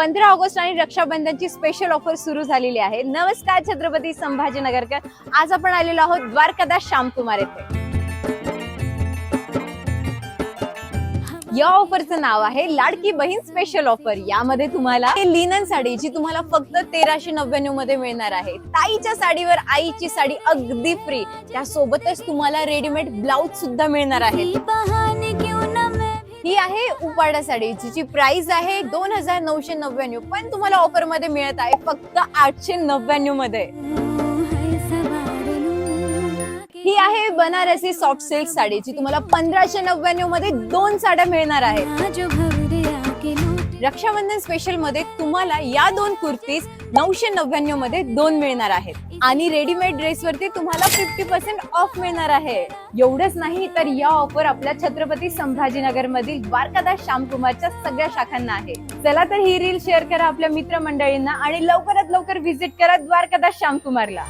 पंधरा ऑगस्ट आणि रक्षाबंधनची special offer सुरू झालेली आहे. नमस्कार छत्रपती संभाजीनगरकर. आज आपण आलेलो आहोत द्वारकादास श्यामकुमार येथे. या ऑफरचं नाव आहे लाडकी बहीण स्पेशल ऑफर यामध्ये तुम्हाला लिनन साडी जी तुम्हाला फक्त तेराशे नव्याण्णवमध्ये मिळणार आहे ताईच्या साडीवर आईची साडी अगदी फ्री त्यासोबतच तुम्हाला रेडीमेड ब्लाउज सुद्धा मिळणार आहे. आहे उपाडा साडी जिची प्राइस आहे दोन हजार नऊशे नव्याण्णव. पण तुम्हाला ऑफरमध्ये मिळत आहे फक्त आठशे नव्याण्णवमध्ये. ही आहे बनारसी सॉफ्ट सिल्क साडी जी तुम्हाला पंधराशे नव्याण्णवमध्ये दोन साड्या मिळणार आहेत रक्षाबंधन स्पेशलमध्ये तुम्हाला या दोन कुर्तीज नऊशे नव्याण्णवमध्ये दोन मिळणार आहेत. आणि रेडीमेड ड्रेस वरती तुम्हाला फिफ्टी पर्सेंट ऑफ मिळणार आहे. एवढंच नाही तर या ऑफर आपल्या छत्रपती संभाजीनगर मधील द्वारकादास श्यामकुमारच्या सगळ्या शाखांना आहे. चला तर ही रील शेअर करा आपल्या मित्रमंडळींना आणि लवकरात लवकर व्हिजिट करा द्वारकादास श्यामकुमारला.